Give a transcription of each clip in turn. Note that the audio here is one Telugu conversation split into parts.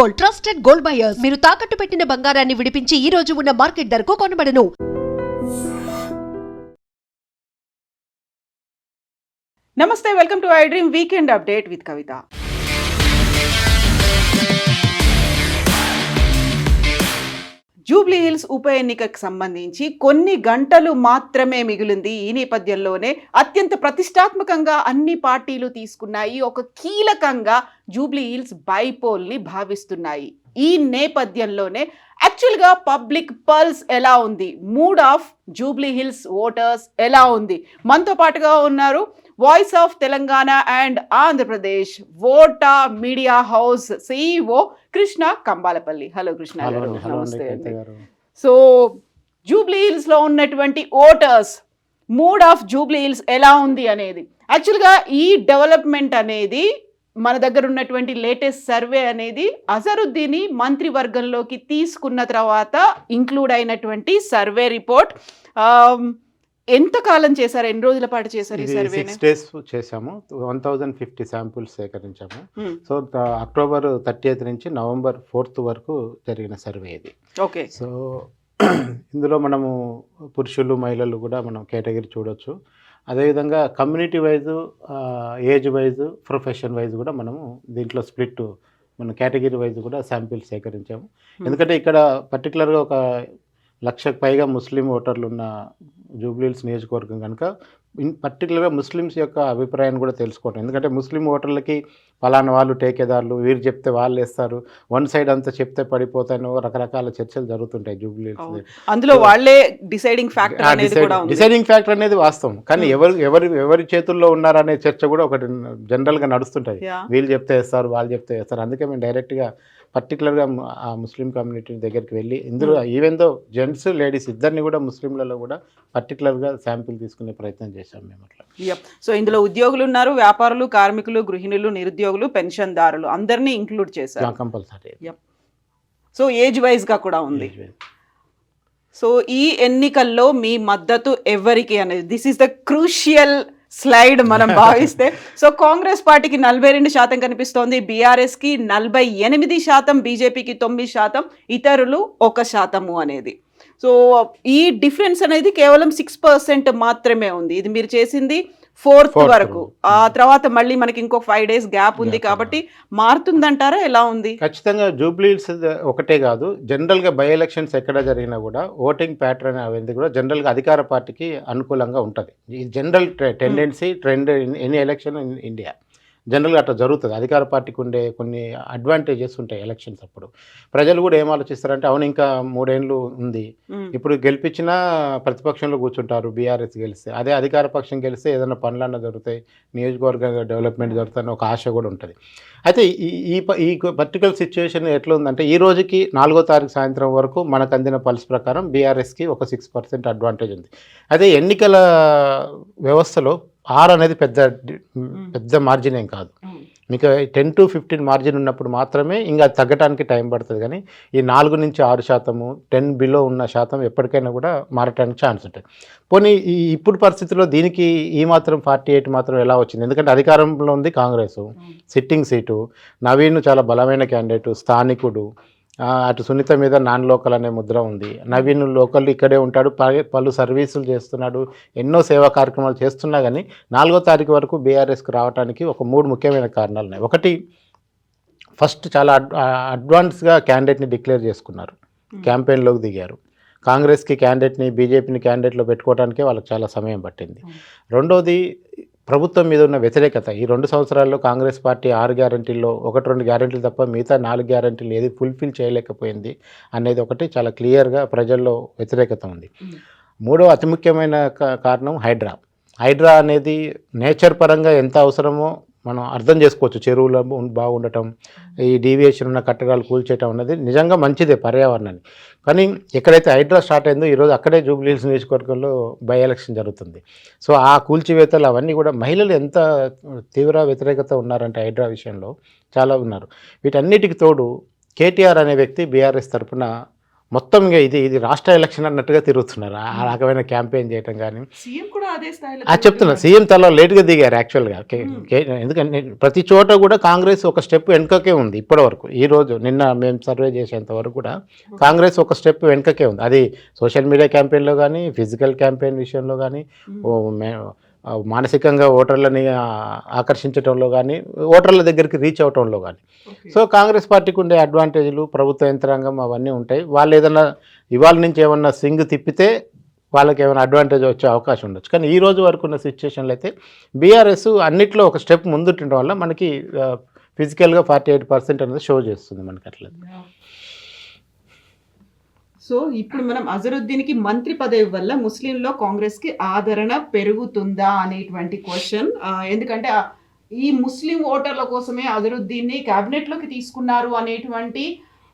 Gold trusted gold buyers. మీరు తాకట్టు పెట్టిన బంగారాన్ని విడిపించి ఈ రోజు ఉన్న మార్కెట్ ధరకు కొనబడను. నమస్తే welcome to I dream weekend update with Kavitha. Jubilee Hills ఉప ఎన్నికకు సంబంధించి కొన్ని గంటలు మాత్రమే మిగిలింది. ఈ నేపథ్యంలోనే అత్యంత ప్రతిష్టాత్మకంగా అన్ని పార్టీలు తీసుకున్నాయి. ఒక కీలకంగా జూబ్లీహిల్స్ బైపోల్ని భావిస్తున్నాయి. ఈ నేపథ్యంలోనే యాక్చువల్గా పబ్లిక్ పల్స్ ఎలా ఉంది? మూడ్ ఆఫ్ జూబ్లీహిల్స్ ఓటర్స్ ఎలా ఉంది? మనతో పాటుగా ఉన్నారు voice of Telangana and Andhra Pradesh ఓటా media house CEO Krishna Kambalapalli hello Krishna గారు. నమస్తే సో జూబ్లీ హిల్స్లో ఉన్నటువంటి voters mood of Jubilee Hills ఎలా ఉంది అనేది. యాక్చువల్గా ఈ డెవలప్మెంట్ అనేది మన దగ్గర ఉన్నటువంటి లేటెస్ట్ సర్వే అనేది అజరుద్దీని మంత్రివర్గంలోకి తీసుకున్న తర్వాత ఇంక్లూడ్ అయినటువంటి సర్వే రిపోర్ట్ ఎంత కాలం చేశారు? ఎన్ని రోజుల పాటు చేశారు సిక్స్ డేస్ చేసాము వన్ థౌజండ్ ఫిఫ్టీ శాంపుల్స్ సేకరించాము. సో త- అక్టోబర్ థర్టీ నుంచి నవంబర్ ఫోర్త్ వరకు జరిగిన సర్వే ఇది. ఓకే. సో ఇందులో మనము పురుషులు మహిళలు కూడా మనం కేటగిరీ చూడొచ్చు. అదేవిధంగా community wise age wise profession wise కూడా మనము దీంట్లో స్ప్లిట్ మన కేటగిరీ వైజ్ కూడా శాంపిల్స్ సేకరించాము. ఎందుకంటే ఇక్కడ పర్టికులర్గా ఒక లక్షకు పైగా ముస్లిం ఓటర్లు ఉన్న జూబ్లీహిల్స్ నియోజకవర్గం కనుక ఇన్ పర్టికులర్గా ముస్లిమ్స్ యొక్క అభిప్రాయాన్ని కూడా తెలుసుకోవటం. ఎందుకంటే ముస్లిం ఓటర్లకి పలానా వాళ్ళు టేకేదారులు వీరు చెప్తే వాళ్ళు వేస్తారు. వన్ సైడ్ అంతా చెప్తే పడిపోతాయనో రకరకాల చర్చలు జరుగుతుంటాయి అవును. అందులో వాళ్ళే డిసైడింగ్ ఫ్యాక్టర్ డిసైడింగ్ ఫ్యాక్టర్ అనేది వాస్తవం. కానీ Hmm. ఎవరు ఎవరు ఎవరి చేతుల్లో ఉన్నారనే చర్చ కూడా ఒకటి జనరల్గా నడుస్తుంటది. వీళ్ళు చెప్తే వేస్తారు వాళ్ళు చెప్తే వేస్తారు. అందుకే మేము డైరెక్ట్గా పర్టికులర్గా ఆ ముస్లిం కమ్యూనిటీ దగ్గరికి వెళ్ళి ఇందులో ఈవెన్ దో జెంట్స్ లేడీస్ ఇద్దరిని కూడా ముస్లింలలో కూడా పర్టికులర్గా శాంపిల్ తీసుకునే ప్రయత్నం చేశాం మేము అట్లా. సో ఇందులో ఉద్యోగులు ఉన్నారు వ్యాపారులు కార్మికులు గృహిణులు నిరుద్యోగులు పెన్షన్దారులు అందరినీ ఇంక్లూడ్ చేశారు. కంపల్సరీ సో ఏజ్ వైజ్గా కూడా ఉంది. సో ఈ ఎన్నికల్లో మీ మద్దతు ఎవరికి అనేది this is the crucial slide మనం భావిస్తే. సో కాంగ్రెస్ పార్టీకి నలభై రెండు శాతం కనిపిస్తోంది బీఆర్ఎస్కి నలభై ఎనిమిది శాతం బీజేపీకి తొమ్మిది శాతం ఇతరులు ఒక శాతము అనేది. సో ఈ డిఫరెన్స్ అనేది కేవలం సిక్స్ పర్సెంట్ మాత్రమే ఉంది. ఇది మీరు చేసింది ఫోర్త్. వరకు. ఆ తర్వాత మళ్ళీ మనకి ఇంకో ఫైవ్ డేస్ గ్యాప్ ఉంది కాబట్టి మారుతుందంటారా? ఎలా ఉంది? ఖచ్చితంగా జూబ్లీహిల్స్ ఒకటే కాదు. జనరల్గా బై ఎలక్షన్స్ ఎక్కడ జరిగినా కూడా ఓటింగ్ ప్యాటర్న్ అనేది కూడా జనరల్గా అధికార పార్టీకి అనుకూలంగా ఉంటుంది. ఈ general tendency trend in any election in India జనరల్గా అట్లా జరుగుతుంది. అధికార పార్టీకి ఉండే కొన్ని అడ్వాంటేజెస్ ఉంటాయి ఎలక్షన్స్ అప్పుడు. ప్రజలు కూడా ఏం ఆలోచిస్తారంటే అవును ఇంకా మూడేళ్ళు ఉంది. ఇప్పుడు గెలిపించినా ప్రతిపక్షంలో కూర్చుంటారు బీఆర్ఎస్ గెలిస్తే. అదే అధికార పక్షం గెలిస్తే ఏదైనా పనులన్నా జరుగుతాయి. నియోజకవర్గ డెవలప్మెంట్ జరుగుతాయని ఒక ఆశ కూడా ఉంటుంది. అయితే ఈ ఈ ప- ఈ పర్టికులర్ సిచ్యువేషన్ ఎట్లా ఉందంటే ఈ రోజుకి నాలుగో తారీఖు సాయంత్రం వరకు మనకు అందిన పల్స్ ప్రకారం బీఆర్ఎస్కి ఒక సిక్స్ పర్సెంట్ అడ్వాంటేజ్ ఉంది. అదే ఎన్నికల వ్యవస్థలో ఆర్ అనేది పెద్ద డి- పెద్ద మార్జిన్ ఏం కాదు. మ్మ్. మీకు టెన్ టు ఫిఫ్టీన్ మార్జిన్ ఉన్నప్పుడు మాత్రమే ఇంకా తగ్గడానికి టైం పడుతుంది కానీ ఈ నాలుగు నుంచి ఆరు శాతము టెన్ బిలో ఉన్న శాతం ఎప్పటికైనా కూడా మారటానికి ఛాన్స్ ఉంటుంది పోనీ ఈ ఇప్పుడు పరిస్థితిలో దీనికి ఈ మాత్రం ఫార్టీ ఎయిట్ మాత్రం ఎలా వచ్చింది? ఎందుకంటే అధికారంలో ఉంది కాంగ్రెస్ సిట్టింగ్ సీటు నవీన్ చాలా బలమైన క్యాండిడేట్ స్థానికుడు అటు సునీత మీద నాన్ లోకల్ అనే ముద్ర ఉంది. నవీన్ లోకల్ ఇక్కడే ఉంటాడు. పలు సర్వీసులు చేస్తున్నాడు. ఎన్నో సేవా కార్యక్రమాలు చేస్తున్నా కానీ నాలుగో తారీఖు వరకు బీఆర్ఎస్కి రావడానికి ఒక మూడు ముఖ్యమైన కారణాలు ఉన్నాయి. ఒకటి ఫస్ట్ చాలా అడ్ అడ్వాన్స్గా క్యాండిడేట్ని డిక్లేర్ చేసుకున్నారు. క్యాంపెయిన్లోకి దిగారు. కాంగ్రెస్కి క్యాండిడేట్ని బీజేపీని క్యాండిడేట్లో పెట్టుకోవడానికే వాళ్ళకి చాలా సమయం పట్టింది. రెండోది ప్రభుత్వం మీద ఉన్న వ్యతిరేకత. ఈ రెండు సంవత్సరాల్లో కాంగ్రెస్ పార్టీ ఆరు గ్యారంటీల్లో ఒకటి రెండు గ్యారంటీలు తప్ప మిగతా నాలుగు గ్యారంటీలు ఏది ఫుల్ఫిల్ చేయలేకపోయింది అనేది ఒకటి చాలా క్లియర్గా ప్రజల్లో వ్యతిరేకత ఉంది. మూడో అతి ముఖ్యమైన కా- కారణం హైడ్రా. హైడ్రా అనేది నేచర్ పరంగా ఎంత అవసరమో మనం అర్థం చేసుకోవచ్చు చెరువులు బాగుండటం ఈ డీవియేషన్ ఉన్న కట్టడాలు కూల్చేయటం అనేది నిజంగా మంచిదే పర్యావరణాన్ని. కానీ ఎక్కడైతే హైడ్రా స్టార్ట్ అయిందో ఈరోజు అక్కడే జూబ్లీహిల్స్ నియోజకవర్గంలో బై ఎలక్షన్ జరుగుతుంది. సో ఆ కూల్చివేతలు అవన్నీ కూడా మహిళలు ఎంత తీవ్ర వ్యతిరేకత ఉన్నారంటే హైడ్రా విషయంలో చాలా ఉన్నారు. వీటన్నిటికి తోడు కేటీఆర్ అనే వ్యక్తి బీఆర్ఎస్ తరఫున మొత్తం ఇంకా ఇది ఇది రాష్ట్ర ఎలక్షన్ అన్నట్టుగా తిరుగుతున్నారు. ఆ రకమైన క్యాంపెయిన్ చేయటం కానీ సీఎం కూడా అదే స్థాయిలో ఆ చెప్తున్నా. సీఎం తల లేట్గా దిగారు యాక్చువల్గా. ఎందుకంటే ప్రతి చోట కూడా కాంగ్రెస్ ఒక స్టెప్ వెనుకకే ఉంది ఇప్పటి వరకు ఈ రోజు నిన్న మేము సర్వే చేసేంత వరకు కూడా కాంగ్రెస్ ఒక స్టెప్ వెనుకకే ఉంది. అది సోషల్ మీడియా క్యాంపెయిన్లో కానీ ఫిజికల్ క్యాంపెయిన్ విషయంలో కానీ మానసికంగా ఓటర్లని ఆకర్షించడంలో కానీ ఓటర్ల దగ్గరికి రీచ్ అవటంలో కానీ సో కాంగ్రెస్ పార్టీకి ఉండే అడ్వాంటేజ్లు ప్రభుత్వ యంత్రాంగం అవన్నీ ఉంటాయి. వాళ్ళు ఏదైనా ఇవాళ నుంచి ఏమన్నా స్వింగ్ తిప్పితే వాళ్ళకి ఏమైనా అడ్వాంటేజ్ వచ్చే అవకాశం ఉండొచ్చు. కానీ ఈ రోజు వరకు ఉన్న సిచ్యువేషన్లో అయితే బీఆర్ఎస్ అన్నిట్లో ఒక స్టెప్ ముందుండటం వల్ల మనకి ఫిజికల్గా ఫార్టీ ఎయిట్ పర్సెంట్ అనేది షో చేస్తుంది మనకి అట్లా సో ఇప్పుడు మనం అజరుద్దీన్కి మంత్రి పదవి వల్ల ముస్లింలో కాంగ్రెస్కి ఆదరణ పెరుగుతుందా అనేటువంటి క్వశ్చన్. ఎందుకంటే ఈ ముస్లిం ఓటర్ల కోసమే అజరుద్దీన్ని క్యాబినెట్లోకి తీసుకున్నారు అనేటువంటి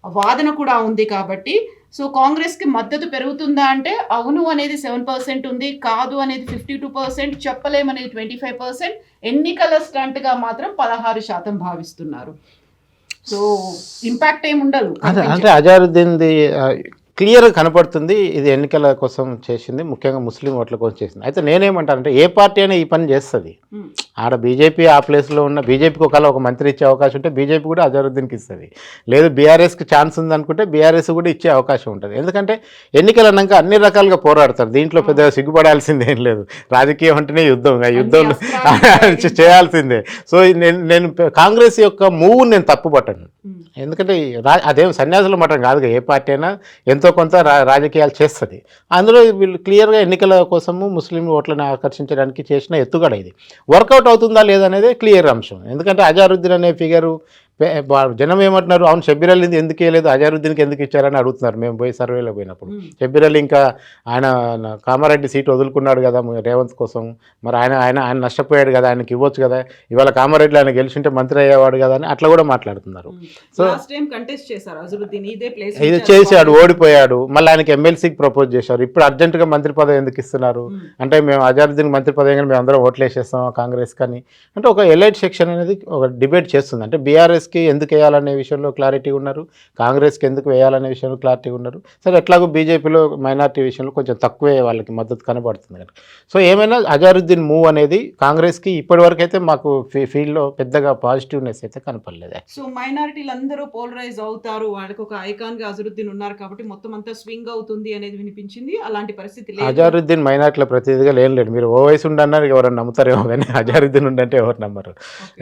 వాదన కూడా ఉంది కాబట్టి సో కాంగ్రెస్కి మద్దతు పెరుగుతుందా అంటే అవును అనేది సెవెన్ పర్సెంట్ ఉంది కాదు అనేది ఫిఫ్టీ టూ పర్సెంట్ చెప్పలేమనేది ట్వంటీ ఫైవ్ పర్సెంట్ ఎన్నికల స్టంట్గా మాత్రం పదహారు శాతం భావిస్తున్నారు. సో ఇంపాక్ట్ ఏమి ఉండదు. అంటే అజారుద్దీన్ది క్లియర్గా కనపడుతుంది ఇది ఎన్నికల కోసం చేసింది ముఖ్యంగా ముస్లిం ఓట్ల కోసం చేసింది. అయితే నేనేమంటానంటే ఏ పార్టీ అయినా ఈ పని చేస్తుంది. ఆడ బీజేపీ ఆ ప్లేస్లో ఉన్న బీజేపీకి ఒకవేళ ఒక మంత్రి ఇచ్చే అవకాశం ఉంటే బీజేపీ కూడా అజరుద్దీన్కి ఇస్తుంది. లేదు బీఆర్ఎస్కి ఛాన్స్ ఉందనుకుంటే బీఆర్ఎస్ కూడా ఇచ్చే అవకాశం ఉంటుంది. ఎందుకంటే ఎన్నికలు అన్నాక అన్ని రకాలుగా పోరాడతారు. దీంట్లో పెద్దగా సిగ్గుపడాల్సింది ఏం లేదు. రాజకీయం అంటేనే యుద్ధం. ఆ యుద్ధం చేయాల్సిందే. సో నేను నేను కాంగ్రెస్ యొక్క మూవ్ నేను తప్పు పట్టను Hmm. ఎందుకంటే అదేం సన్యాసుల మఠం కాదుగా. ఏ పార్టీ అయినా ఎంతో కొంత రాజకీయాలు చేస్తుంది. అందులో వీళ్ళు క్లియర్గా ఎన్నికల కోసము ముస్లిం ఓట్లను ఆకర్షించడానికి చేసిన ఎత్తుగడ ఇది. వర్కౌట్ అవుతుందా లేదనేది క్లియర్ అంశం. ఎందుకంటే అజారుద్దీన్ అనే ఫిగరు జనం ఏమంటున్నారు? అవును షబ్బీర్ ఎందుకు వేయలేదు అజారుద్దీన్కి ఎందుకు ఇచ్చారని అడుగుతున్నారు. మేము పోయి సర్వేలో పోయినప్పుడు. షబ్బీర్ అలీ ఇంకా ఆయన కామారెడ్డి సీట్ వదులుకున్నాడు కదా రేవంత్ కోసం. మరి ఆయన ఆయన ఆయన నష్టపోయాడు కదా ఆయనకి ఇవ్వచ్చు కదా. ఇవాళ కామారెడ్డిలో ఆయన గెలిచింటే మంత్రి అయ్యేవాడు కదా అని అట్లా కూడా మాట్లాడుతున్నారు. సో ఇదే చేశాడు ఓడిపోయాడు. మళ్ళీ ఆయనకి ఎమ్మెల్సీకి ప్రపోజ్ చేశారు. ఇప్పుడు అర్జెంటుగా మంత్రి పదవి ఎందుకు ఇస్తున్నారు? అంటే మేము అజారుద్దీన్ మంత్రి పదవి కానీ మేము అందరం ఓట్లేసేస్తాం కాంగ్రెస్ కానీ అంటే ఒక ఎలైట్ సెక్షన్ అనేది ఒక డిబేట్ చేస్తుంది. అంటే బీఆర్ఎస్కి ఎందుకు వేయాలనే విషయంలో క్లారిటీ ఉన్నారు. కాంగ్రెస్కి ఎందుకు వేయాలనే విషయంలో క్లారిటీ ఉన్నారు. సరే ఎట్లాగో బీజేపీలో మైనార్టీ విషయంలో కొంచెం తక్కువే వాళ్ళకి మద్దతు కనబడుతుంది కనుక. సో ఏమైనా అజారుద్దీన్ మూవ్ అనేది కాంగ్రెస్కి ఇప్పటివరకు అయితే మాకు ఫీల్డ్లో పెద్దగా పాజిటివ్నెస్ అయితే కనపడలేదు సో మైనారిటీలు అందరూ పోలరైజ్ అవుతారు. వాళ్ళకి ఒక ఐకాన్గా అజరుద్దీన్ ఉన్నారు కాబట్టి మొత్తం అంతా స్వింగ్ అవుతుంది అనేది వినిపించింది. అలాంటి పరిస్థితి లేదు. అజారుద్దీన్ మైనార్టీల ప్రతినిధిగా లేని లేడు మీరు ఓ వయసు ఉండన్నారు ఎవరైనా నమ్ముతారేమో కానీ అజారుద్దీన్ ఉండంటే ఎవరు నమ్మరు.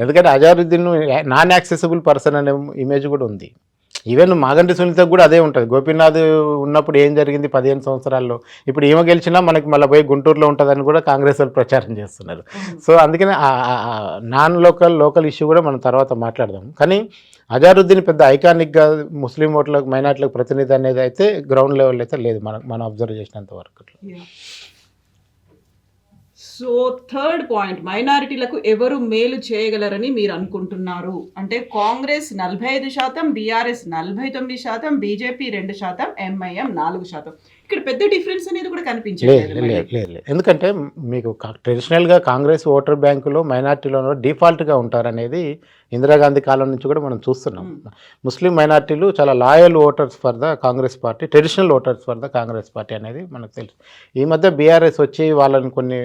ఎందుకంటే అజారుద్దీన్ నాన్ యాక్సెసిబుల్ పర్సన్ అనే ఇమేజ్ కూడా ఉంది. ఈవెన్ మాగంటి సునీతకు కూడా అదే ఉంటుంది. గోపీనాథ్ ఉన్నప్పుడు ఏం జరిగింది పదిహేను సంవత్సరాల్లో? ఇప్పుడు ఈమె గెలిచినా మనకి మళ్ళీ పోయి గుంటూరులో ఉంటుందని కూడా కాంగ్రెస్ వాళ్ళు ప్రచారం చేస్తున్నారు. సో అందుకనే నాన్ లోకల్ లోకల్ ఇష్యూ కూడా మనం తర్వాత మాట్లాడదాం. కానీ అజారుద్దీన్ పెద్ద ఐకానిక్గా ముస్లిం ఓట్లకు మైనార్టీలకు ప్రతినిధి అనేది అయితే గ్రౌండ్ లెవెల్ అయితే లేదు మనం మనం అబ్జర్వ్ చేసినంత వరకు. సో థర్డ్ పాయింట్ మైనారిటీలకు ఎవరు మేలు చేయగలరని మీరు అనుకుంటున్నారు? అంటే కాంగ్రెస్ నలభై ఐదు శాతం బీఆర్ఎస్ నలభై తొమ్మిది శాతం బీజేపీ రెండు శాతం ఎంఐఎం నాలుగు శాతం. ఇక్కడ పెద్ద డిఫరెన్స్ అనేది కూడా లేదు కనిపించలేదు లేదు ఎందుకంటే మీకు ట్రెడిషనల్గా కాంగ్రెస్ ఓటర్ బ్యాంకులో మైనార్టీలో డిఫాల్ట్గా ఉంటారనేది ఇందిరాగాంధీ కాలం నుంచి కూడా మనం చూస్తున్నాం. ముస్లిం మైనార్టీలు చాలా loyal voters for the Congress party traditional voters for the Congress party అనేది మనకు తెలుసు. ఈ మధ్య బీఆర్ఎస్ వచ్చి వాళ్ళని కొన్ని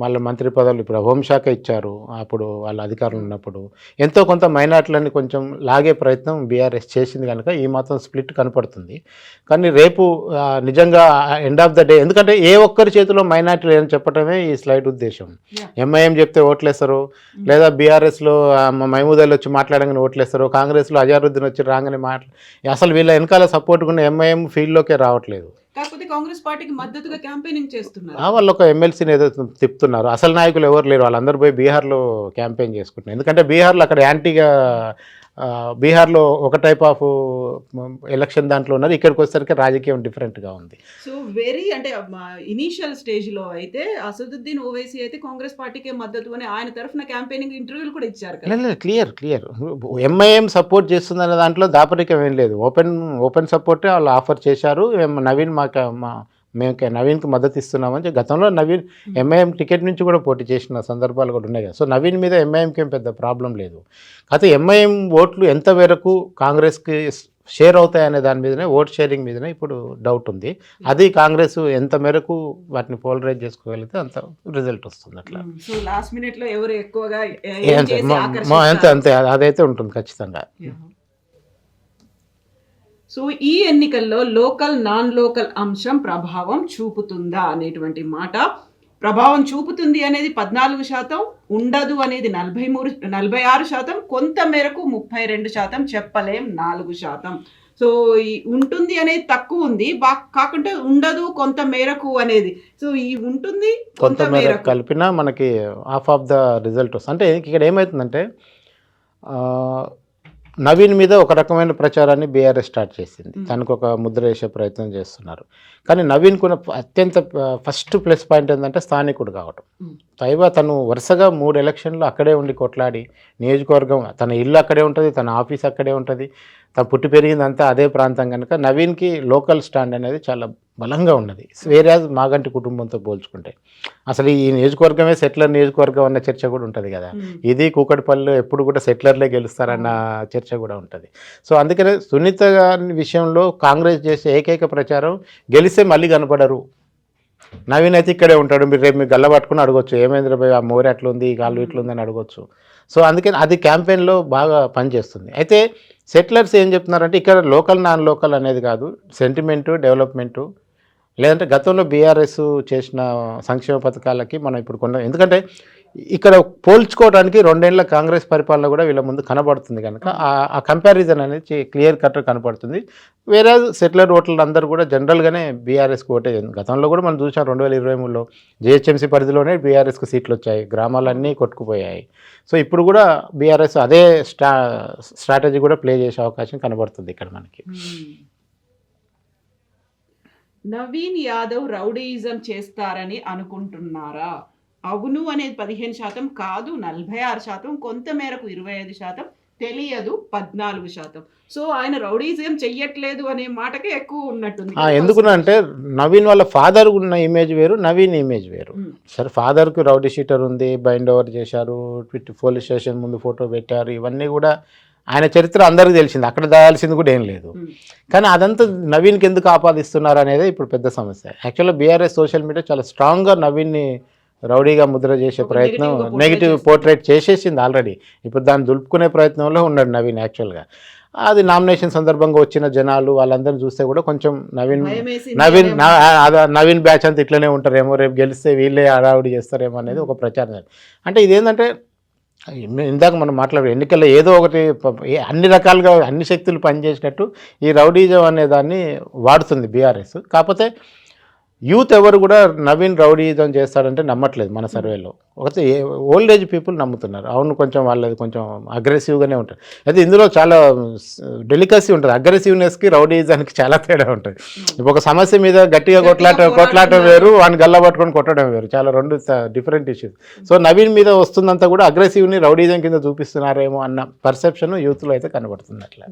వాళ్ళ మంత్రి పదవులు ఇప్పుడు హోంశాఖ ఇచ్చారు అప్పుడు వాళ్ళ అధికారులు ఉన్నప్పుడు. ఎంతో కొంత మైనార్టీలని కొంచెం లాగే ప్రయత్నం బీఆర్ఎస్ చేసింది కనుక ఈ మాత్రం స్ప్లిట్ కనపడుతుంది. కానీ రేపు నిజంగా ఎండ్ ఆఫ్ ద డే ఎందుకంటే ఏ ఒక్కరి చేతిలో మైనార్టీలు అని చెప్పడమే ఈ స్లైడ్ ఉద్దేశం. ఎంఐఎం చెప్తే ఓట్లేస్తారు లేదా బీఆర్ఎస్లో మహమూద్ అలీ వచ్చి మాట్లాడగానే ఓట్లేస్తారు కాంగ్రెస్లో అజారుద్దీన్ వచ్చి రాగానే మాట్లా అసలు వీళ్ళ వెనకాల సపోర్ట్ ఉన్న ఎంఐఎం ఫీల్డ్లోకే రావట్లేదు. కాకపోతే కాంగ్రెస్ పార్టీకి మద్దతుగా క్యాంపెయినింగ్ చేస్తున్నారు. వాళ్ళు ఒక ఎమ్మెల్సీని ఏదో తిప్పుతున్నారు. అసలు నాయకులు ఎవరు లేరు. వాళ్ళందరూ పోయి బీహార్లో క్యాంపెయిన్ చేసుకుంటున్నారు. ఎందుకంటే బీహార్లో అక్కడ యాంటీగా బీహార్లో ఒక టైప్ ఆఫ్ ఎలక్షన్ దాంట్లో ఉన్నారు ఇక్కడికి వచ్చేసరికి రాజకీయం డిఫరెంట్గా ఉంది. సో వెరీ అంటే ఇనీషియల్ స్టేజ్లో అయితే అసదుద్దీన్ ఓవైసీ అయితే కాంగ్రెస్ పార్టీకే మద్దతు అని ఆయన తరఫున క్యాంపెయినింగ్ ఇంటర్వ్యూలు కూడా ఇచ్చారు లేదు క్లియర్ క్లియర్ ఎంఐఎం సపోర్ట్ చేస్తుందనే దాంట్లో దాపరికం ఏం లేదు. ఓపెన్ ఓపెన్ సపోర్టే వాళ్ళు ఆఫర్ చేశారు. నవీన్ మాకు మా మేము నవీన్కి మద్దతు ఇస్తున్నామని గతంలో నవీన్ ఎంఐఎం టికెట్ నుంచి కూడా పోటీ చేసిన సందర్భాలు కూడా ఉన్నాయి కదా. సో నవీన్ మీద ఎంఐఎంకి ఏం పెద్ద ప్రాబ్లం లేదు. కాకపోతే ఎంఐఎం ఓట్లు ఎంత మేరకు కాంగ్రెస్కి షేర్ అవుతాయనే దాని మీదనే ఓట్ షేరింగ్ మీదనే ఇప్పుడు డౌట్ ఉంది. అది కాంగ్రెస్ ఎంత మేరకు వాటిని పోలరైజ్ చేసుకోగలిగితే అంత రిజల్ట్ వస్తుంది అట్లా. లాస్ట్ మినిట్లో ఎవరు ఎక్కువగా? అంతే అంతే అదైతే ఉంటుంది ఖచ్చితంగా. సో ఈ ఎన్నికల్లో లోకల్ నాన్ లోకల్ అంశం ప్రభావం చూపుతుందా అనేటువంటి మాట. ప్రభావం చూపుతుంది అనేది పద్నాలుగు శాతం ఉండదు అనేది నలభై మూడు నలభై ఆరు శాతం కొంత మేరకు ముప్పై రెండు శాతం చెప్పలేం నాలుగు శాతం. సో ఈ ఉంటుంది అనేది తక్కువ ఉంది బా కాకుంటే ఉండదు కొంత మేరకు అనేది. సో ఈ ఉంటుంది కొంత మేరకు కలిపినా మనకి హాఫ్ ఆఫ్ ద రిజల్ట్ వస్తుంది. అంటే ఇక్కడ ఏమవుతుందంటే నవీన్ మీద ఒక రకమైన ప్రచారాన్ని బీఆర్ఎస్ స్టార్ట్ చేసింది. తనకు ఒక ముద్ర వేసే ప్రయత్నం చేస్తున్నారు కానీ నవీన్కు ఉన్న అత్యంత ఫస్ట్ ప్లస్ పాయింట్ ఏంటంటే స్థానికుడు కావటం. పైగా తను వరుసగా మూడు ఎలక్షన్లు అక్కడే ఉండి కొట్లాడి నియోజకవర్గం తన ఇల్లు అక్కడే ఉంటుంది తన ఆఫీస్ అక్కడే ఉంటుంది తను పుట్టి పెరిగిందంతా అదే ప్రాంతం కనుక నవీన్కి లోకల్ స్టాండ్ అనేది చాలా బలంగా ఉన్నది. వేరే మాగంటి కుటుంబంతో పోల్చుకుంటే. అసలు ఈ నియోజకవర్గమే సెటిలర్ నియోజకవర్గం అన్న చర్చ కూడా ఉంటుంది కదా. ఇది కూకటిపల్లిలో ఎప్పుడు కూడా సెటిలర్లే గెలుస్తారన్న చర్చ కూడా ఉంటుంది. సో అందుకనే సునీత గారి విషయంలో కాంగ్రెస్ చేసే ఏకైక ప్రచారం గెలిస్తే మళ్ళీ కనపడరు. నవీన్ అయితే ఇక్కడే ఉంటాడు. మీరు రేపు మీరు గల్ల పట్టుకుని అడగొచ్చు. ఏమైంది భయ్ ఆ మోరి అట్లుంది ఈ కాళ్ళు ఇట్లా అని అడగొచ్చు. సో అందుకని అది క్యాంపెయిన్లో బాగా పనిచేస్తుంది. అయితే సెటిలర్స్ ఏం చెప్తున్నారంటే ఇక్కడ లోకల్ నాన్ లోకల్ అనేది కాదు. సెంటిమెంటు డెవలప్మెంటు లేదంటే గతంలో బీఆర్ఎస్ చేసిన సంక్షేమ పథకాలకి మనం ఇప్పుడు కొన్న ఎందుకంటే ఇక్కడ పోల్చుకోవడానికి రెండేళ్ళ కాంగ్రెస్ పరిపాలన కూడా వీళ్ళ ముందు కనబడుతుంది కనుక ఆ- కంపారిజన్ అనేది క్లియర్ కట్ కనపడుతుంది వేరే సెటిలర్ ఓట్ల అందరూ కూడా జనరల్గానే బీఆర్ఎస్కి ఓటే గతంలో కూడా మనం చూసాం రెండు వేల ఇరవై మూడులో జిహెచ్ఎంసీ పరిధిలోనే బీఆర్ఎస్కి సీట్లు వచ్చాయి. గ్రామాలన్నీ కొట్టుకుపోయాయి. సో ఇప్పుడు కూడా బీఆర్ఎస్ అదే స్ట్రా స్ట్రాటజీ కూడా ప్లే చేసే అవకాశం కనబడుతుంది ఇక్కడ మనకి. Hmm. నవీన్ యాదవ్ రౌడీయిజం చేస్తారని అనుకుంటున్నారా? అవును అనేది పదిహేను శాతం కాదు నలభై ఆరు శాతం కొంత మేరకు ఇరవై ఐదు శాతం తెలియదు పద్నాలుగు శాతం. సో ఆయన రౌడీయిజం చెయ్యట్లేదు అనే మాటకే ఎక్కువ ఉన్నట్టుంది ఆ, ఎందుకున్నా అంటే నవీన్ వాళ్ళ ఫాదర్ ఉన్న ఇమేజ్ వేరు నవీన్ ఇమేజ్ వేరు. సరే ఫాదర్కి రౌడీ షీటర్ ఉంది బైండ్ ఓవర్ చేశారు పోలీస్ స్టేషన్ ముందు ఫోటో పెట్టారు ఇవన్నీ కూడా ఆయన చరిత్ర అందరికీ తెలిసింది. అక్కడ దాయాల్సింది కూడా ఏం లేదు. కానీ అదంతా నవీన్కి ఎందుకు ఆపాదిస్తున్నారు అనేది ఇప్పుడు పెద్ద సమస్య. యాక్చువల్గా బీఆర్ఎస్ సోషల్ మీడియా చాలా స్ట్రాంగ్గా నవీన్ని రౌడీగా ముద్ర చేసే ప్రయత్నం నెగిటివ్. పోర్ట్రేట్ చేసేసింది ఆల్రెడీ ఇప్పుడు దాన్ని దులుపుకునే ప్రయత్నంలో ఉన్నాడు నవీన్ యాక్చువల్గా అది నామినేషన్ సందర్భంగా వచ్చిన జనాలు వాళ్ళందరిని చూస్తే కూడా కొంచెం నవీన్ నవీన్ నవీన్ బ్యాచ్ అంతా ఇట్లనే ఉంటారేమో రేపు గెలిస్తే వీళ్ళే హడావుడి చేస్తారేమో అనేది ఒక ప్రచారం అంటే ఇదేంటంటే ఇందాక మనం మాట్లాడే ఎన్నికల్లో ఏదో ఒకటి అన్ని రకాలుగా అన్ని శక్తులు పనిచేసినట్టు ఈ రౌడీజం అనే దాన్ని వాడుతుంది బీఆర్ఎస్. కాకపోతే యూత్ ఎవరు కూడా నవీన్ రౌడీజం చేస్తాడంటే నమ్మట్లేదు మన సర్వేలో. ఒకటి ఓల్డ్ ఏజ్ పీపుల్ నమ్ముతున్నారు. అవును కొంచెం వాళ్ళది కొంచెం అగ్రెసివ్గానే ఉంటుంది అయితే ఇందులో చాలా డెలికసీ ఉంటుంది. అగ్రెసివ్నెస్కి రౌడీజానికి చాలా తేడా ఉంటుంది ఒక సమస్య మీద గట్టిగా కొట్లాట కొట్లాట వేరు వాడిని గల్ల పట్టుకొని కొట్టడం వేరు. చాలా రెండు డిఫరెంట్ ఇష్యూస్. సో నవీన్ మీద వస్తుందంతా కూడా అగ్రెసివ్ని రౌడీజం కింద చూపిస్తున్నారేమో అన్న పర్సెప్షన్ యూత్లో అయితే కనబడుతుంది అట్లా.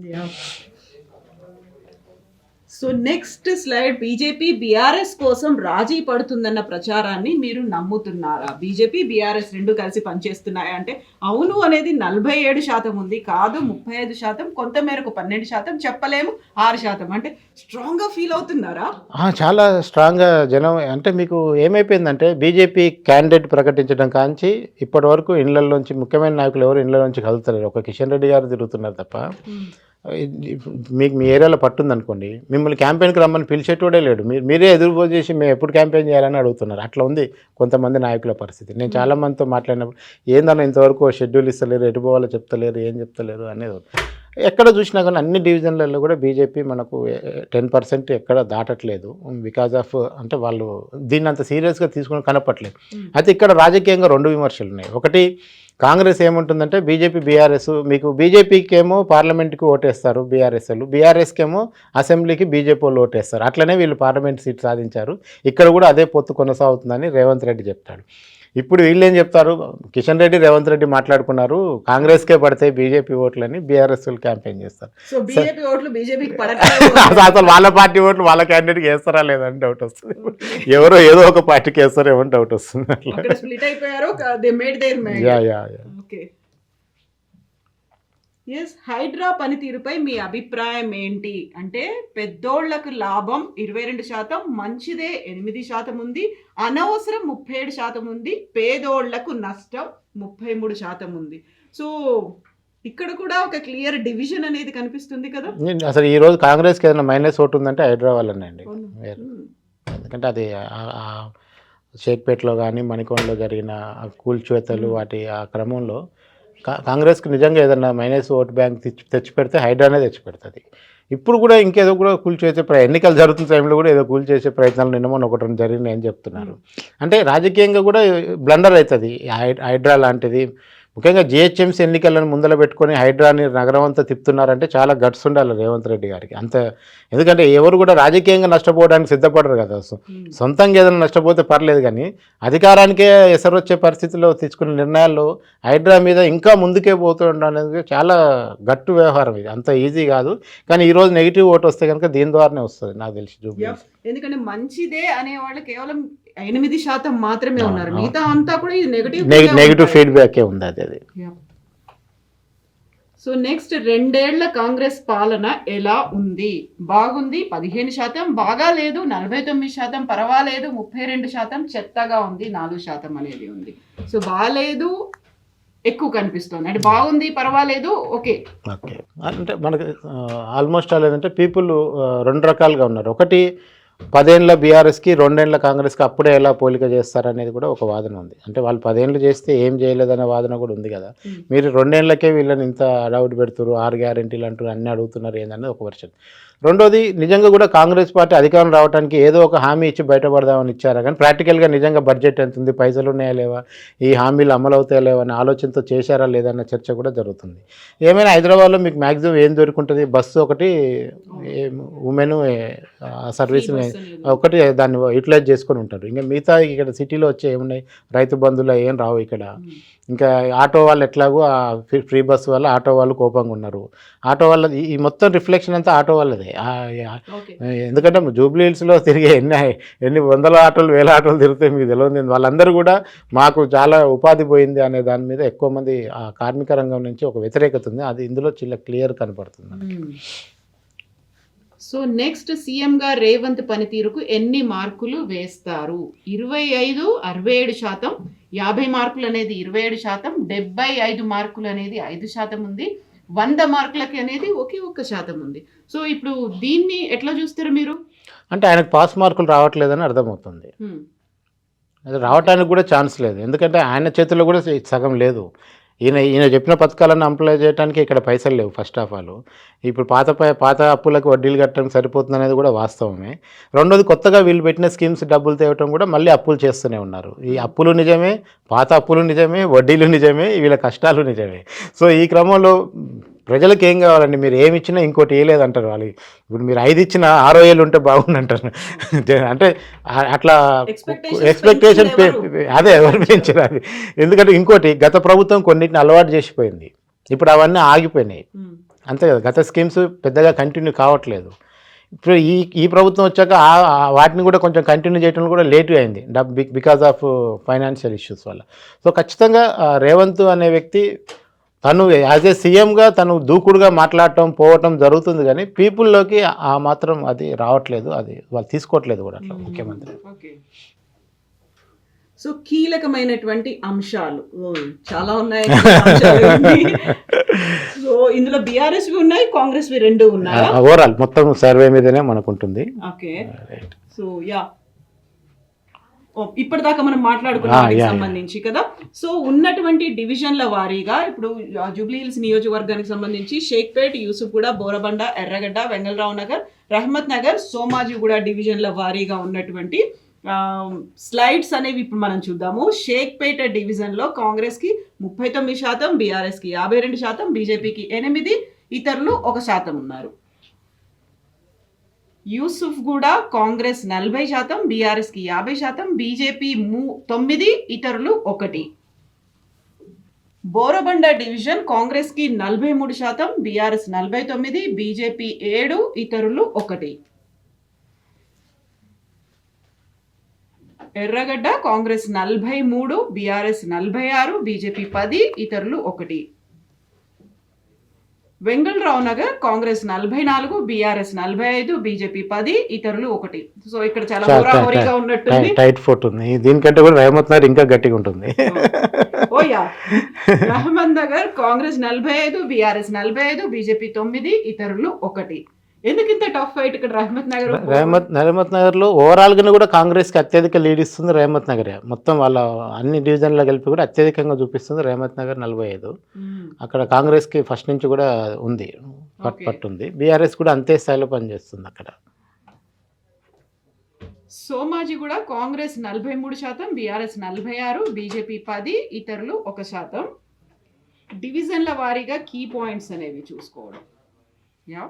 So next slide BJP BRS కోసం రాజీ పడుతుందన్న ప్రచారాన్ని మీరు నమ్ముతున్నారా? బీజేపీ బీఆర్ఎస్ రెండు కలిసి పనిచేస్తున్నాయా? అంటే అవును అనేది నలభై ఏడు శాతం ఉంది కాదు ముప్పై ఐదు శాతం కొంత మేరకు పన్నెండు శాతం చెప్పలేము ఆరు శాతం. అంటే స్ట్రాంగ్గా ఫీల్ అవుతున్నారా? చాలా స్ట్రాంగ్గా జనం అంటే మీకు ఏమైపోయిందంటే బీజేపీ క్యాండిడేట్ ప్రకటించడం కాంచి ఇప్పటి వరకు ఇళ్ళలోంచి ముఖ్యమైన నాయకులు ఎవరు ఇళ్ళలోంచి కదులుతలేరు. ఒక కిషన్ రెడ్డి గారు తిరుగుతున్నారు తప్ప. మీకు మీ ఏరియాలో పట్టుంది అనుకోండి మిమ్మల్ని క్యాంపెయిన్కి రమ్మని పిలిచేటోడే లేడు. మీరు మీరే ఎదురు చేసి మేము ఎప్పుడు క్యాంపెయిన్ చేయాలని అడుగుతున్నారు. అట్లా ఉంది కొంతమంది నాయకుల పరిస్థితి. నేను చాలా మందితో మాట్లాడినప్పుడు ఏందన్నా ఇంతవరకు షెడ్యూల్ ఇస్తలేరు ఎటు పోవాలో చెప్తలేరు ఏం చెప్తలేరు అనేది. ఎక్కడ చూసినా కానీ అన్ని డివిజన్లలో కూడా బీజేపీ మనకు టెన్ పర్సెంట్ ఎక్కడ దాటట్లేదు. బికాజ్ ఆఫ్ అంటే వాళ్ళు దీన్ని అంత సీరియస్గా తీసుకుని కనపట్లేదు. అయితే ఇక్కడ రాజకీయంగా రెండు విమర్శలు ఉన్నాయి ఒకటి కాంగ్రెస్ ఏముంటుందంటే బీజేపీ బీఆర్ఎస్. మీకు బీజేపీకి ఏమో పార్లమెంట్కి ఓటేస్తారు బీఆర్ఎస్ వాళ్ళు బీఆర్ఎస్కి ఏమో అసెంబ్లీకి బీజేపీ వాళ్ళు ఓటేస్తారు. అట్లనే వీళ్ళు పార్లమెంట్ సీట్ సాధించారు. ఇక్కడ కూడా అదే పొత్తు కొనసాగుతుందని రేవంత్ రెడ్డి చెప్తాడు. ఇప్పుడు వీళ్ళు ఏం చెప్తారు? కిషన్ రెడ్డి రేవంత్ రెడ్డి మాట్లాడుకున్నారు. కాంగ్రెస్కే పడతాయి బీజేపీ ఓట్లని బీఆర్ఎస్ క్యాంపెయిన్ చేస్తారు. అసలు వాళ్ళ పార్టీ ఓట్లు వాళ్ళ క్యాండిడేట్కి వేస్తారా లేదని డౌట్ వస్తుంది. ఎవరో ఏదో ఒక పార్టీకి వేస్తారేమో డౌట్ వస్తుంది. అట్లా అక్కడ స్ప్లిట్ అయిపోయారు they made their mind ya ya ya okay yes Hydraa పనితీరుపై మీ అభిప్రాయం ఏంటి? అంటే పెద్దోళ్ళకు లాభం ఇరవై రెండు శాతం మంచిదే ఎనిమిది శాతం ఉంది. అనవసరం ముప్పై ఏడు శాతం ఉంది. పేదోళ్ళకు నష్టం ముప్పై మూడు శాతం ఉంది. సో ఇక్కడ కూడా ఒక క్లియర్ డివిజన్ అనేది కనిపిస్తుంది కదా? అసలు ఈ రోజు కాంగ్రెస్కి ఏదైనా మైనస్ ఓటు ఉందంటే హైదరాబాద్ అండి. ఉమ్. ఎందుకంటే అది షేక్పేటలో కానీ మణికొండలో జరిగిన కూల్చివేతలు వాటి ఆ క్రమంలో కాంగ్రెస్కి నిజంగా ఏదైనా మైనస్ ఓట్ బ్యాంక్ తెచ్చి తెచ్చి పెడితే హైడ్రానే తెచ్చి పెడుతుంది ఇప్పుడు కూడా ఇంకేదో కూడా కూల్చేసే ప్ర ఎన్నికలు జరుగుతున్న టైంలో కూడా ఏదో కూల్చేసే ప్రయత్నాలు నిన్న మొన్న ఒకటి రెండు జరిగినాయి అని చెప్తున్నారు అంటే రాజకీయంగా కూడా బ్లండర్ అవుతుంది. హైడ్రా లాంటిది. ముఖ్యంగా జిహెచ్ఎంసీ ఎన్నికలను ముందర పెట్టుకొని హైడ్రాని నగరం అంతా తిప్పుతున్నారంటే చాలా గట్స్ ఉండాలి రేవంత్ రెడ్డి గారికి. అంత ఎందుకంటే ఎవరు కూడా రాజకీయంగా నష్టపోవడానికి సిద్ధపడరు కదా. ఉమ్. సొంతంగా ఏదైనా నష్టపోతే పర్లేదు కానీ అధికారానికే ఎసరు వచ్చే పరిస్థితిలో తీసుకున్న నిర్ణయాల్లో హైడ్రా మీద ఇంకా ముందుకే పోతుండడం అనేది చాలా గట్టు వ్యవహారం ఇది. అంత ఈజీ కాదు. కానీ ఈ రోజు నెగిటివ్ ఓటు వస్తే కనుక దీని ద్వారానే వస్తుంది. నాకు తెలిసి. ఎందుకంటే మంచిదే అనే వాళ్ళు కేవలం ఎనిమిది శాతం మాత్రమే ఉన్నారు. మిగతా అంతా కూడా ఇది నెగటివ్ నెగిటివ్ ఫీడ్బ్యాకే ఉంది అది. అది సో నెక్స్ట్ రెండేళ్ళ కాంగ్రెస్ పాలన ఎలా ఉంది? బాగుంది పదిహేను శాతం బాగా లేదు నలభై తొమ్మిది శాతం పర్వాలేదు ముప్పై రెండు శాతం చెత్తగా ఉంది నాలుగు శాతం అనేది ఉంది. సో బాగాలేదు ఎక్కువ కనిపిస్తుంది. అంటే బాగుంది పర్వాలేదు ఓకే. ఓకే. అంటే మనకి ఆల్మోస్ట్ ఆల్ ఏంటంటే పీపుల్ రెండు రకాలుగా ఉన్నారు. ఒకటి పదేళ్ళ బీఆర్ఎస్కి రెండేళ్ళ కాంగ్రెస్కి అప్పుడే ఎలా పోలిక చేస్తారనేది కూడా ఒక వాదన ఉంది. అంటే వాళ్ళు పదేళ్ళు చేస్తే ఏం చేయలేదనే వాదన కూడా ఉంది కదా. మీరు రెండేళ్ళకే వీళ్ళని ఇంత అడౌట్ పెడుతున్నారు ఆరు గ్యారెంటీలు అంటారు అన్ని అడుగుతున్నారు ఏందనేది ఒక వర్షన్ రెండోది నిజంగా కూడా కాంగ్రెస్ పార్టీ అధికారం రావడానికి ఏదో ఒక హామీ ఇచ్చి బయటపడదామని ఇచ్చారా? కానీ ప్రాక్టికల్గా నిజంగా బడ్జెట్ ఎంత ఉంది? పైసలు ఉన్నాయా లేవా? ఈ హామీలు అమలు అవుతాయా లేవా అనే ఆలోచనతో చేశారా లేదన్న చర్చ కూడా జరుగుతుంది. ఏమైనా హైదరాబాద్లో మీకు మ్యాక్సిమం ఏం దొరుకుంటుంది? బస్సు ఒకటి ఉమెన్ సర్వీస్ ఒకటి దాన్ని యూటిలైజ్ చేసుకొని ఉంటారు. ఇంకా మిగతా ఇక్కడ సిటీలో వచ్చే ఏమున్నాయి? రైతు బంధువులు ఏం రావు ఇక్కడ. ఇంకా ఆటో వాళ్ళు ఎట్లాగో ఆ ఫ్రీ- ఫ్రీ బస్ వల్ల ఆటో వాళ్ళు కోపంగా ఉన్నారు. ఆటో వాళ్ళది ఈ- మొత్తం రిఫ్లెక్షన్ అంతా ఆటో వాళ్ళదే. ఎందుకంటే జూబ్లీ హిల్స్లో తిరిగే ఎన్ని ఎన్ని వందల ఆటోలు వేల ఆటోలు తిరిగితే మీకు తెలియదు వాళ్ళందరూ కూడా మాకు చాలా ఉపాధి పోయింది అనే దాని మీద ఎక్కువ మంది ఆ కార్మిక రంగం నుంచి ఒక వ్యతిరేకత ఉంది. అది ఇందులో చిన్న క్లియర్ కనపడుతుంది సో నెక్స్ట్ సీఎం గా రేవంత్ పనితీరుకు ఎన్ని మార్కులు వేస్తారు? ఇరవై ఐదు అరవై ఏడు శాతం యాభై మార్కులు అనేది ఇరవై ఏడు శాతం డెబ్బై ఐదు మార్కులు అనేది ఐదు శాతం ఉంది. వంద మార్కులకి అనేది ఒకే ఒక్క శాతం ఉంది. సో ఇప్పుడు దీన్ని ఎట్లా చూస్తారు మీరు? అంటే ఆయనకు పాస్ మార్కులు రావట్లేదని అర్థమవుతుంది. రావడానికి కూడా ఛాన్స్ లేదు. ఎందుకంటే ఆయన చేతుల్లో కూడా సగం లేదు. ఈయన ఈయన చెప్పిన పథకాలను అప్లై చేయడానికి ఇక్కడ పైసలు లేవు ఫస్ట్ ఆఫ్ ఆల్ ఇప్పుడు పాత పాత అప్పులకు వడ్డీలు కట్టడం సరిపోతుంది అనేది కూడా వాస్తవమే. రెండోది కొత్తగా వీళ్ళు పెట్టిన స్కీమ్స్ డబ్బులు తేవటం కూడా మళ్ళీ అప్పులు చేస్తూనే ఉన్నారు. ఈ అప్పులు నిజమే పాత అప్పులు నిజమే వడ్డీలు నిజమే వీళ్ళ కష్టాలు నిజమే. సో ఈ క్రమంలో ప్రజలకు ఏం కావాలండి? మీరు ఏమి ఇచ్చినా ఇంకోటి వేయలేదంటారు వాళ్ళు. ఇప్పుడు మీరు ఐదు ఇచ్చిన ఆరో ఏళ్ళు ఉంటే బాగుందంటారు అంటే ఆ- అట్లా ఎక్స్పెక్టేషన్ అదే ఎవరు పెంచారు అది ఎందుకంటే ఇంకోటి గత ప్రభుత్వం కొన్నిటిని అలవాటు చేసిపోయింది. ఇప్పుడు అవన్నీ ఆగిపోయినాయి. హ్మ్. అంతే కదా గత స్కీమ్స్ పెద్దగా కంటిన్యూ కావట్లేదు. ఇప్పుడు ఈ ఈ ప్రభుత్వం వచ్చాక వాటిని కూడా కొంచెం కంటిన్యూ చేయడం కూడా లేట్ అయింది. బికాస్ ఆఫ్ ఫైనాన్షియల్ ఇష్యూస్ వల్ల. సో ఖచ్చితంగా రేవంత్ అనే వ్యక్తి తను యాజ్ ఏ సీఎంగా తను దూకుడుగా మాట్లాడటం పోవటం జరుగుతుంది కానీ పీపుల్లోకి ఆ మాత్రం అది రావట్లేదు. అది వాళ్ళు తీసుకోవట్లేదు కూడా అట్లా ముఖ్యమంత్రి. ఓకే. సో కీలకమైనటువంటి అంశాలు. చాలా ఉన్నాయి. సో ఇందులో బీఆర్ఎస్ ఉన్నాయి కాంగ్రెస్ రెండు ఉన్నాయా? ఓవరాల్ మొత్తం సర్వే మీదనే మనకు ఉంటుంది ఓకే. రైట్ సో యా ఇప్పటిదాకా మనం మాట్లాడుకున్న. సంబంధించి కదా. సో ఉన్నటువంటి డివిజన్ల వారీగా ఇప్పుడు జూబ్లీ హిల్స్ నియోజకవర్గానికి సంబంధించి షేక్పేట్ యూసుఫ్గూడ బోరబండ ఎర్రగడ్డ వెంగళరావు నగర్ రహమత్ నగర్ సోమాజిగూడ డివిజన్ల వారీగా ఉన్నటువంటి స్లైడ్స్ అనేవి ఇప్పుడు మనం చూద్దాము. షేక్పేట డివిజన్లో కాంగ్రెస్కి ముప్పై తొమ్మిది శాతం బీఆర్ఎస్కి యాభై రెండు శాతం బీజేపీకి ఎనిమిది ఇతరులు ఒక శాతం ఉన్నారు. యూసుఫ్ కూడా కాంగ్రెస్ నలభై శాతం బీఆర్ఎస్కి యాభై శాతం బీజేపీ మూ తొమ్మిది ఇతరులు ఒకటి. బోరబండ డివిజన్ కాంగ్రెస్కి నలభై మూడు శాతం బీఆర్ఎస్ నలభై తొమ్మిది బీజేపీ ఏడు ఇతరులు ఒకటి. ఎర్రగడ్డ కాంగ్రెస్ నలభై మూడు బీఆర్ఎస్ నలభై ఆరు బీజేపీ పది ఇతరులు ఒకటి. వెంగళరావు నగర్ కాంగ్రెస్ నలభై నాలుగు బీఆర్ఎస్ నలభై ఐదు బీజేపీ పది ఇతరులు ఒకటి. సో ఇక్కడ చాలా హోరాహోరీగా ఉన్నట్టుంది. టైట్ ఫోర్ట్ ఉంది. దీనికంటే కూడా రేవంత్ నగర్ ఇంకా గట్టిగా ఉంటుంది. ఓయా రహమద్ నగర్ కాంగ్రెస్ నలభై ఐదు బీఆర్ఎస్ నలభై ఐదు బీజేపీ తొమ్మిది ఇతరులు ఒకటి. ఎందుకు ఇంత టఫ్ ఫైట్ ఇక్కడ రహమత్ నగర్? రేవంత్ రేవంత్ నగర్లో ఓవరాల్గా కూడా కాంగ్రెస్కి అత్యధిక లీడ్ ఇస్తుంది రేవంత్ నగరే. మొత్తం వాళ్ళ అన్ని డివిజన్లో కలిపి కూడా అత్యధికంగా చూపిస్తుంది రేవంత్ నగర్ నలభై ఐదు. అక్కడ కాంగ్రెస్కి ఫస్ట్ నుంచి కూడా ఉంది పట్ Okay. పట్టు ఉంది బీఆర్ఎస్ కూడా అంతే స్థాయిలో పనిచేస్తుంది అక్కడ. సోమాజీ కూడా కాంగ్రెస్ నలభై మూడు శాతం బీఆర్ఎస్ నలభై ఆరు బీజేపీ పది ఇతరులు ఒక శాతం. డివిజన్ల వారీగా కీ పాయింట్స్ అనేవి చూసుకోవడం. యా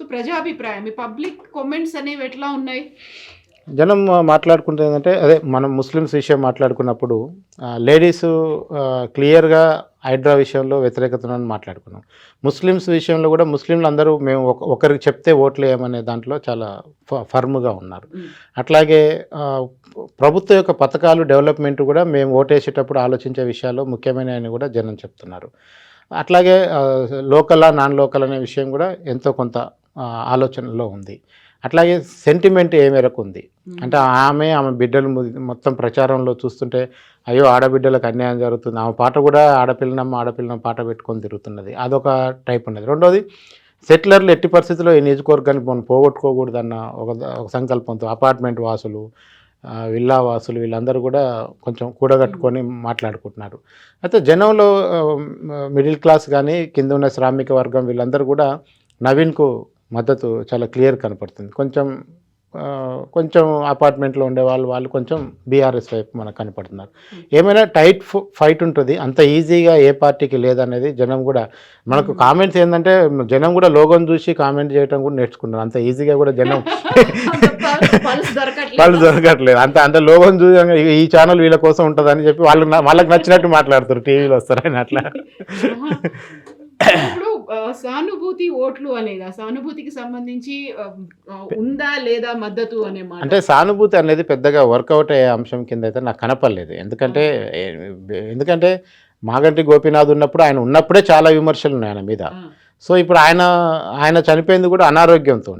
సో ప్రజాభిప్రాయం మీ పబ్లిక్ కామెంట్స్ అనేవి ఎట్లా ఉన్నాయి? జనం మాట్లాడుకుంటే ఏంటంటే అదే మనం ముస్లిమ్స్ విషయం మాట్లాడుకున్నప్పుడు లేడీస్ క్లియర్గా హైడ్రా విషయంలో వ్యతిరేకత ఉందని మాట్లాడుకున్నాం. ముస్లిమ్స్ విషయంలో కూడా ముస్లింలు అందరూ మేము ఒక- ఒకరికి చెప్తే ఓట్లు వేయమనే దాంట్లో చాలా ఫ- ఫర్మ్గా ఉన్నారు. అట్లాగే ప్రభుత్వ యొక్క పథకాలు డెవలప్మెంట్ కూడా మేము ఓటేసేటప్పుడు ఆలోచించే విషయాల్లో ముఖ్యమైనవి కూడా జనం చెప్తున్నారు. అట్లాగే లోకల్ నాన్ లోకల్ అనే విషయం కూడా ఎంతో కొంత ఆలోచనలో ఉంది. అట్లాగే సెంటిమెంట్ ఏ మేరకు ఉంది? అంటే ఆమె ఆమె బిడ్డలు మొత్తం ప్రచారంలో చూస్తుంటే అయ్యో ఆడబిడ్డలకు అన్యాయం జరుగుతుంది. ఆమె పాట కూడా ఆడపిల్లనమ్మ ఆడపిల్లనమ్మ పాట పెట్టుకొని తిరుగుతున్నది. అదొక టైప్ ఉన్నది. రెండోది సెటిలర్లు ఎట్టి పరిస్థితుల్లో ఈ నియోజకవర్గానికి మనం పోగొట్టుకోకూడదన్న ఒక ఒక సంకల్పంతో అపార్ట్మెంట్ వాసులు విల్లా వాసులు వీళ్ళందరూ కూడా కొంచెం కూడగట్టుకొని మాట్లాడుకుంటున్నారు. అయితే జనంలో మిడిల్ క్లాస్ కానీ కింద ఉన్న శ్రామిక వర్గం వీళ్ళందరూ కూడా నవీన్కు మద్దతు చాలా క్లియర్ కనపడుతుంది. కొంచెం కొంచెం అపార్ట్మెంట్లో ఉండే వాళ్ళు వాళ్ళు కొంచెం బీఆర్ఎస్ వైపు మనకు కనపడుతున్నారు. ఏమైనా టైట్ ఫైట్ ఉంటుంది. అంత ఈజీగా ఏ పార్టీకి లేదనేది జనం కూడా మనకు కామెంట్స్ ఏంటంటే జనం కూడా లోగోని చూసి కామెంట్ చేయడం కూడా నేర్చుకున్నారు. అంత ఈజీగా కూడా జనం వాళ్ళు దొరకట్లేదు. అంత అంత లోగోని చూసి ఈ ఛానల్ వీళ్ళ కోసం ఉంటుందని చెప్పి వాళ్ళు వాళ్ళకి నచ్చినట్టు మాట్లాడతారు. టీవీలో వస్తారని అట్లా. సానుభూతి ఓట్లు అనేది సానుభూతికి సంబంధించి ఉందా లేదా మద్దతు అనే మాట? అంటే సానుభూతి అనేది పెద్దగా వర్కౌట్ అయ్యే అంశం కింద అయితే నాకు కనపడలేదు. ఎందుకంటే ఎందుకంటే మాగంటి గోపీనాథ్ ఉన్నప్పుడు ఆయన ఉన్నప్పుడే చాలా విమర్శలు ఉన్నాయి ఆయన మీద. సో ఇప్పుడు ఆయన ఆయన చనిపోయింది కూడా అనారోగ్యంతో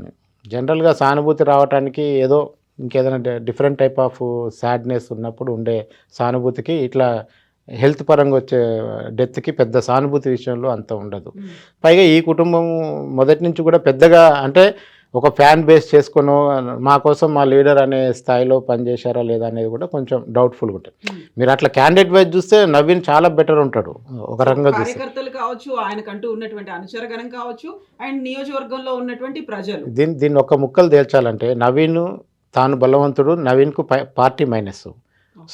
జనరల్గా సానుభూతి రావడానికి ఏదో ఇంకేదైనా డిఫరెంట్ టైప్ ఆఫ్ సాడ్నెస్ ఉన్నప్పుడు ఉండే సానుభూతికి ఇట్లా హెల్త్ పరంగా వచ్చే డెత్కి పెద్ద సానుభూతి విషయంలో అంత ఉండదు. పైగా ఈ కుటుంబం మొదటి నుంచి కూడా పెద్దగా అంటే ఒక ఫ్యాన్ బేస్ చేసుకుని మా కోసం మా లీడర్ అనే స్థాయిలో పనిచేశారా లేదా అనేది కూడా కొంచెం డౌట్ఫుల్గా ఉంటుంది. మీరు అట్లా క్యాండిడేట్ వైజ్ చూస్తే నవీన్ చాలా బెటర్ ఉంటాడు ఒక రకంగా చూస్తే. కార్యకర్తలు కావచ్చు ఆయనకంటూ ఉన్నటువంటి అనుచరగణం కావచ్చు అండ్ నియోజకవర్గంలో ఉన్నటువంటి ప్రజలు. దీన్ని దీన్ని ఒక ముక్కలు తేల్చాలంటే నవీన్ తాను బలవంతుడు నవీన్కు పై- పార్టీ మైనస్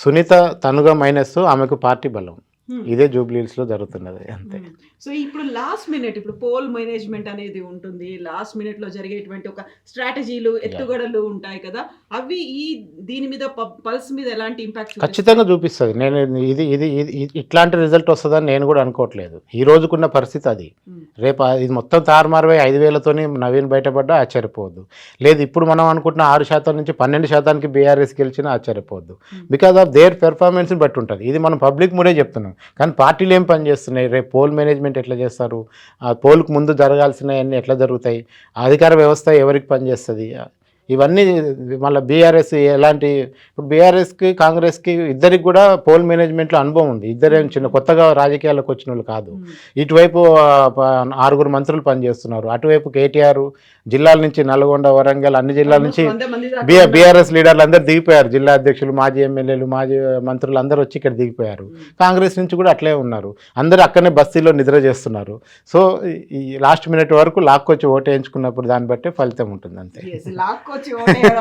సునీత తనుగా మైనస్ ఆమెకు పార్టీ బలం. Hmm. ఇదే జూబ్లీహిల్స్లో జరుగుతున్నది అంతే. సో ఇప్పుడు లాస్ట్ మినిట్ ఇప్పుడు పోల్ మేనేజ్మెంట్ అనేది ఉంటుంది. లాస్ట్ మినిట్లో జరిగేటువంటి ఒక స్ట్రాటజీలు ఎత్తుగడలు ఉంటాయి కదా. అవి ఈ దీని మీద పల్స్ మీద ఎలాంటి ఇంపాక్ట్ ఖచ్చితంగా చూపిస్తుంది నేను ఇది ఇది ఇట్లాంటి రిజల్ట్ వస్తుందని నేను కూడా అనుకోవట్లేదు. ఈ రోజుకున్న పరిస్థితి అది. రేపు ఆ- ఇది మొత్తం తారుమారువై ఐదు వేలతోని నవీన్ బయటపడ్డా ఆశ్చర్యపోవద్దు. లేదు ఇప్పుడు మనం అనుకుంటున్న ఆరు శాతం నుంచి పన్నెండు శాతానికి బీఆర్ఎస్ గెలిచినా ఆశ్చర్యపోవద్దు. బికాజ్ ఆఫ్ దేర్ పెర్ఫార్మెన్స్ని బట్టి ఉంటుంది. ఇది మనం పబ్లిక్ మూడే చెప్తున్నాం. కానీ పార్టీలు ఏం పని చేస్తున్నాయి? రేపు పోల్ మేనేజ్మెంట్ ఎట్లా చేస్తారు? ఆ పోల్కు ముందు జరగాల్సినవన్నీ ఎట్లా జరుగుతాయి? అధికార వ్యవస్థ ఎవరికి పనిచేస్తుంది ఇవన్నీ మళ్ళీ బీఆర్ఎస్ ఎలాంటి ఇప్పుడు బీఆర్ఎస్కి కాంగ్రెస్కి ఇద్దరికి కూడా పోల్ మేనేజ్మెంట్లో అనుభవం ఉంది. ఇద్దరేం చిన్న కొత్తగా రాజకీయాల్లోకి వచ్చిన వాళ్ళు కాదు. ఇటువైపు ఆరుగురు మంత్రులు పనిచేస్తున్నారు. అటువైపు కేటీఆర్ జిల్లాల నుంచి నల్గొండ వరంగల్ అన్ని జిల్లాల నుంచి బిఆర్ బీఆర్ఎస్ లీడర్లు అందరూ దిగిపోయారు. జిల్లా అధ్యక్షులు మాజీ ఎమ్మెల్యేలు మాజీ మంత్రులు అందరూ వచ్చి ఇక్కడ దిగిపోయారు. కాంగ్రెస్ నుంచి కూడా అట్లే ఉన్నారు. అందరూ అక్కడనే బస్తీలో నిద్ర చేస్తున్నారు. సో ఈ- ఈ లాస్ట్ మినిట్ వరకు లాక్కొచ్చి ఓటేయించుకున్నప్పుడు దాన్ని బట్టే ఫలితం ఉంటుంది అంతే.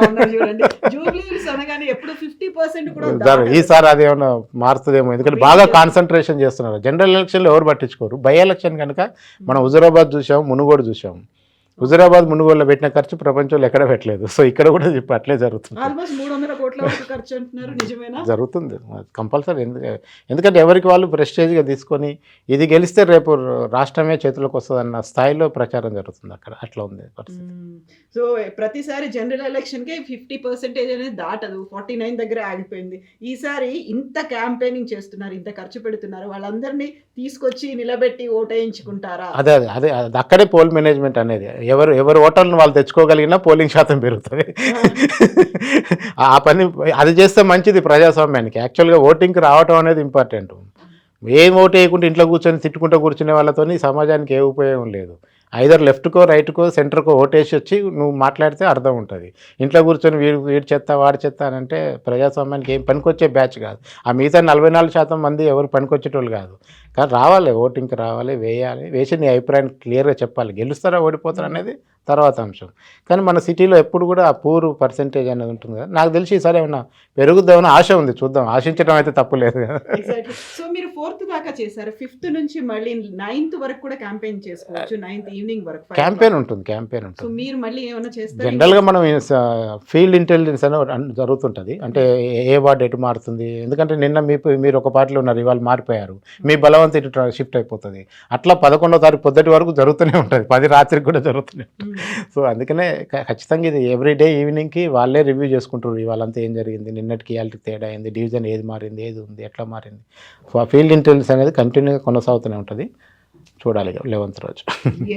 ఉన్నది చూడండి. జూబ్లీ హిల్స్ అనగానే ఎప్పుడు ఫిఫ్టీ పర్సెంట్ కూడా జర- దాటదు. ఈసారి అది ఏమైనా మారుతుందేమో ఎందుకంటే బాగా కాన్సన్ట్రేషన్ చేస్తున్నారు. జనరల్ ఎలక్షన్లో ఎవరు పట్టించుకోరు? బై ఎలక్షన్ కనుక మనం హుజురాబాద్ చూసాం మునుగోడు చూసాం. హుజురాబాద్ మునుగోలులో పెట్టిన ఖర్చు ప్రపంచంలో ఎక్కడ పెట్టలేదు. సో ఇక్కడ కూడా ఇప్పుడు అట్లే జరుగుతుంది. జరుగుతుంది. కంపల్సరీ. ఎందుకంటే ఎందుకంటే ఎవరికి వాళ్ళు ప్రెస్టేజ్గా తీసుకొని ఇది గెలిస్తే రేపు రాష్ట్రమే చేతిలోకి వస్తుంది అన్న స్థాయిలో ప్రచారం జరుగుతుంది అక్కడ. అట్లా ఉంది పరిస్థితి. సో ప్రతిసారి జనరల్ ఎలక్షన్కి ఫిఫ్టీ పర్సెంటేజ్ అనేది దాటదు. ఫార్టీ నైన్ దగ్గర ఆగిపోయింది. ఈసారి ఇంత క్యాంపెయినింగ్ చేస్తున్నారు ఇంత ఖర్చు పెడుతున్నారు వాళ్ళందరినీ తీసుకొచ్చి నిలబెట్టి ఓటేయించుకుంటారా? అదే అదే అదే అది అక్కడే పోల్ మేనేజ్మెంట్ అనేది ఎవరు ఎవరు ఓటర్లను వాళ్ళు తెచ్చుకోగలిగినా పోలింగ్ శాతం పెరుగుతుంది. ఆ. పని అది చేస్తే మంచిది ప్రజాస్వామ్యానికి. యాక్చువల్గా ఓటింగ్కి రావటం అనేది ఇంపార్టెంట్. ఏం ఓటు వేయకుండా ఇంట్లో కూర్చొని తిట్టుకుంటూ కూర్చునే వాళ్ళతోని సమాజానికి ఏ ఉపయోగం లేదు. ఐదర్ లెఫ్ట్కో రైట్కో సెంటర్కో ఓటేసి వచ్చి నువ్వు మాట్లాడితే అర్థం ఉంటుంది. ఇంట్లో కూర్చొని వీడు వీడు చెత్త వాడి చెత్త అని అంటే ప్రజాస్వామ్యానికి ఏం పనికొచ్చే బ్యాచ్ కాదు. ఆ మిగతా నలభై నాలుగు శాతం మంది ఎవరు పనికొచ్చేటోళ్ళు కాదు. కానీ రావాలి ఓటింగ్కి రావాలి వేయాలి. వేసి నీ అభిప్రాయాన్ని క్లియర్గా చెప్పాలి. గెలుస్తారా ఓడిపోతారా అనేది తర్వాత అంశం. కానీ మన సిటీలో ఎప్పుడు కూడా ఆ పూర్ పర్సెంటేజ్ అనేది ఉంటుంది కదా. నాకు తెలిసి ఈసారి ఏమన్నా పెరుగుద్దామని ఆశ ఉంది. చూద్దాం. ఆశించడం అయితే తప్పు లేదు సో మీరు ఫోర్త్ దాకా చేశారు. ఫిఫ్త్ నుంచి మళ్ళీ నైన్త్ వరకు కూడా క్యాంపెయిన్ చేసుకోవచ్చు. నైన్త్ ఈవినింగ్ వరకు క్యాంపెయిన్ ఉంటుంది. క్యాంపెయిన్ సో ఉంటుంది మీరు మళ్ళీ ఏమైనా చేస్తారు? జనరల్గా మనం ఫీల్డ్ ఇంటెలిజెన్స్ అని జరుగుతుంటుంది. అంటే ఏ- ఏ వార్డు ఎటు మారుతుంది? ఎందుకంటే నిన్న మీ మీరు ఒక పార్టీలో ఉన్నారు. ఇవాళ మారిపోయారు. మీ బలవంత ఇటు షిఫ్ట్ అయిపోతుంది. అట్లా పదకొండో తారీఖు పొద్దుటి వరకు జరుగుతూనే ఉంటుంది. పది రాత్రికి కూడా జరుగుతూనే ఉంటుంది. సో అందుకనే ఖచ్చితంగా ఇది ఎవ్రీ డే ఈవినింగ్కి వాళ్ళే రివ్యూ చేసుకుంటారు ఇవాళంతా ఏం జరిగింది? నిన్నటికి ఇవాళకి తేడా అయింది. డివిజన్ ఏది మారింది? ఏది ఉంది? ఎట్లా మారింది? ఫీల్డ్ ఇంటెలిజెన్స్ అనేది కంటిన్యూగా కొనసాగుతూనే ఉంటుంది. చూడాలి లెవెంత్ రోజు.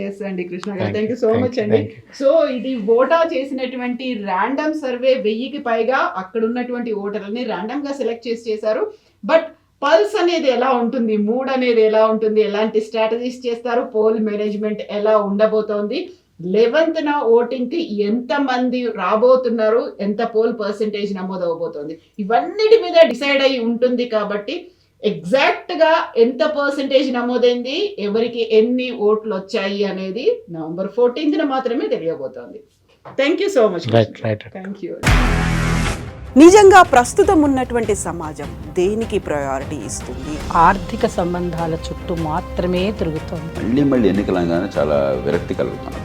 ఎస్ అండి కృష్ణ గారు. థ్యాంక్ యూ సో మచ్ అండి. సో ఇది ఓటా చేసినటువంటి ర్యాండమ్ సర్వే వెయ్యికి పైగా అక్కడ ఉన్నటువంటి ఓటర్లని ర్యాండమ్గా సెలెక్ట్ చేసి చేశారు. బట్ పల్స్ అనేది ఎలా ఉంటుంది? మూడ్ అనేది ఎలా ఉంటుంది? ఎలాంటి స్ట్రాటజీస్ చేస్తారు? పోల్ మేనేజ్మెంట్ ఎలా ఉండబోతోంది? లెవెన్త్ నా ఓటింగ్కి ఎంత మంది రాబోతున్నారు ఎంత పోల్ పర్సెంటేజ్ నమోదు అవబోతోంది ఇవన్నిటి మీద డిసైడ్ అయి ఉంటుంది కాబట్టి ఎగ్జాక్ట్గా ఎంత పర్సెంటేజ్ నమోదైంది ఎవరికి ఎన్ని ఓట్లు వచ్చాయి అనేది నవంబర్ ఫోర్టీన్త్ మాత్రమే తెలియబోతోంది. Thank you so much right right thank you నిజంగా ప్రస్తుతం ఉన్నటువంటి సమాజం దేనికి ప్రయారిటీ ఇస్తుంది? ఆర్థిక సంబంధాల చుట్టూ మాత్రమే తిరుగుతోంది. మళ్ళీ మళ్ళీ ఎన్నికలంగానే చాలా విరక్తి కలుగుతాను